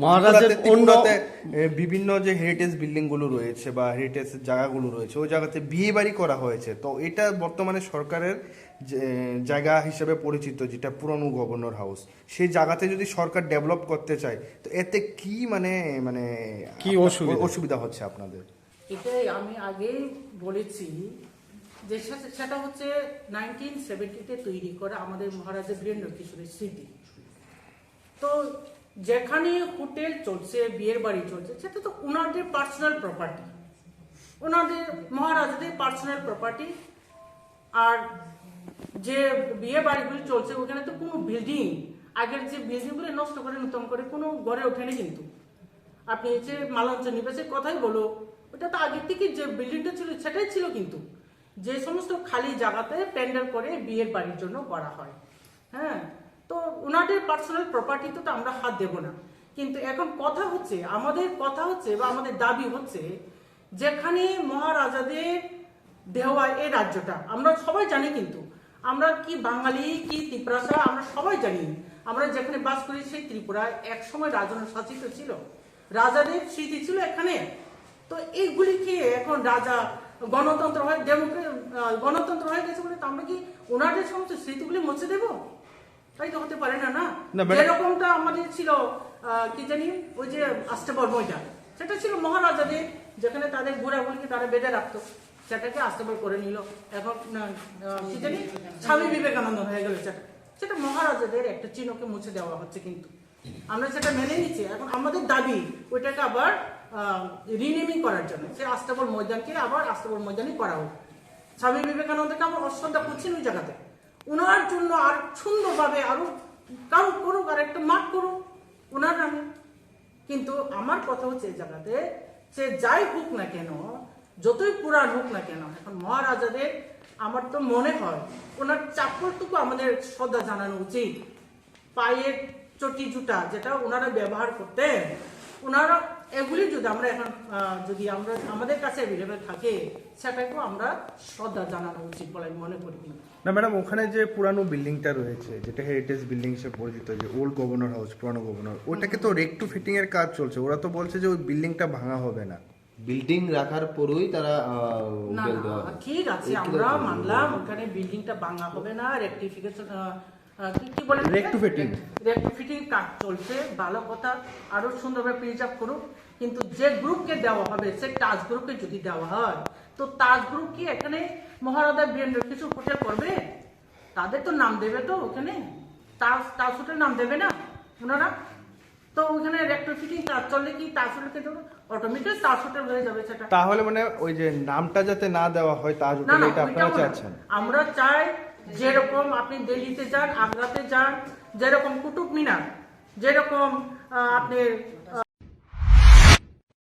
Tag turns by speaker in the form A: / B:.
A: মহারাজের
B: ত্রিপুরাতে- বিভিন্ন যে হেরিটেজ বিল্ডিংগুলো রয়েছে বা হেরিটেজ জায়গাগুলো রয়েছে ওই জায়গাতে বিয়ে বাড়ি করা হয়েছে। তো এটা বর্তমানে সরকারের জায়গা হিসেবে পরিচিত যেটা পুরনো গভর্নর হাউস সেই জায়গাতে যদি সরকার ডেভেলপ করতে চায় তো এতে কি মানে মানে
A: কি অসুবিধা?
B: অসুবিধা হচ্ছে আপনাদের?
C: এটাই আমি আগেই বলেছি যে সেটা- সেটা হচ্ছে নাইনটিন সেভেন্টিতে তৈরি করা আমাদের মহারাজা বীরেন্দ্র কিশোরের স্মৃতি তো যেখানে হোটেল চলছে, বিয়ের বাড়ি চলছে, সেটা তো ওনাদের পার্সোনাল প্রপার্টি ওনাদের মহারাজাদের পার্সোনাল প্রপার্টি আর যে বিয়ে বাড়িগুলি চলছে, ওখানে তো কোনো বিল্ডিং আগের যে বিল্ডিংগুলি নষ্ট করে, নতুন করে, কোনো গড়ে ওঠেনি কিন্তু। আপনি যে মালঞ্চ নিবেশের কথাই বলো। ওটা তো আগের থেকে যে বিল্ডিংটা ছিল, সেটাই ছিল কিন্তু। যে সমস্ত খালি জায়গাতে প্যান্ডেল করে বিয়ের বাড়ির জন্য করা হয়। হ্যাঁ? তো ওনাদের পার্সোনাল প্রপার্টি তো আমরা হাত দেব না। কিন্তু এখন কথা হচ্ছে, আমাদের কথা হচ্ছে বা আমাদের দাবি হচ্ছে, যেখানে মহারাজাদের দেওয়া এই রাজ্যটা, আমরা সবাই জানি কিন্তু, আমরা কি বাঙালি, কি ত্রিপুরাসা আমরা সবাই জানি। আমরা যেখানে বাস করি সেই ত্রিপুরায় এক সময় রাজন শাসিত ছিল। রাজাদের স্মৃতি ছিল এখানে। তো এইগুলি কি এখন রাজা গণতন্ত্র হয় ডেমোক্রেট গণতন্ত্র হয়ে গেছে বলে তো আমরা কি ওনাদের সমস্ত স্মৃতিগুলি মুছে দেবো? তাই তো হতে পারে না না? যেরকমটা আমাদের ছিল কি জানি ওই যে আস্তেবর ময়দা সেটা ছিল মহারাজাদের যেখানে তাদের ঘোরাঘুরিকে তারা বেঁধে রাখতো। সেটাকে আস্তেবর করে নিল। এখন কি জানি স্বামী বিবেকানন্দ হয়ে গেল সেটা। সেটা মহারাজাদের একটা চিহ্নকে মুছে দেওয়া হচ্ছে কিন্তু। আমরা সেটা মেনে নিচ্ছি। এখন আমাদের দাবি ওইটাকে আবার রিনেমিং করার জন্য। সে আস্তাবর ময়দানকে আবার আস্তাবর ময়দানই করা হোক। স্বামী বিবেকানন্দকে আমরা অশ্রদ্ধা করছেন ওই জায়গাতে। ওনার জন্য আর সুন্দরভাবে আরও কারণ করুক, আর একটা মাঠ করুক ওনার নামে। কিন্তু আমার কথা হচ্ছে জায়গাতে, সে যাই হোক না কেন, যতই পুরাণ হোক না কেন, এখন মহারাজাদের আমার তো মনে হয় ওনার চাপড়টুকু আমাদের শ্রদ্ধা জানানো উচিত। পায়ের চটি জুতা যেটা ওনারা ব্যবহার করতেন ওনারা এগুলি যদি আমরা এখন যদি আমরা আমাদের কাছে অ্যাভেলেবেল থাকে সেটাকেও আমরা শ্রদ্ধা জানানো উচিত বলে আমি মনে করি।
B: না ম্যাডাম ওখানে যে পুরানো বিল্ডিংটা রয়েছে যেটা হেরিটেজ বিল্ডিং হিসেবে পরিচিত যে ওল্ড গভর্নর হাউস পুরানো গভর্নর ওটাকে তো রেক টু ফিটিং এর কাজ চলছে। ওরা তো বলছে যে ওই বিল্ডিংটা ভাঙা হবে না।
D: বিল্ডিং রাখার পরই তারা।
C: ঠিক আছে আমরা মানলাম ওখানে বিল্ডিংটা ভাঙা হবে না রেকটিফিকেশন কি বলে
B: Rectifying.
C: রেকটিফিটিং কাজ চলছে ভালো কথা আরও সুন্দরভাবে প্রিজার্ভ করুক। কিন্তু যে গ্রুপকে দেওয়া হবে সে তাজ গ্রুপকে যদি দেওয়া হয় তো তাজ গ্রুপ কি এখানে মহারাজা বীরেন্দ্র কিছু হোটেল করবে? তাদের তো নাম দেবে তো ওখানে। তাজ তাজ হোটেল নাম দেবে না ওনারা। তো ওখানে রেকটিফিটিং কাজ চললে কি তাজ হোটেলকে দেবো অটোমেটিক তাজ হোটেল হয়ে যাবে সেটা।
B: তাহলে মানে ওই যে নামটা যাতে না দেওয়া হয় তাজ হোটেল এটা আপনারা চাচ্ছেন?
C: আমরা চাই যেরকম আপনি দিল্লিতে যান আগ্রাতে যান যেরকম কুতুব মিনার যেরকম আপনি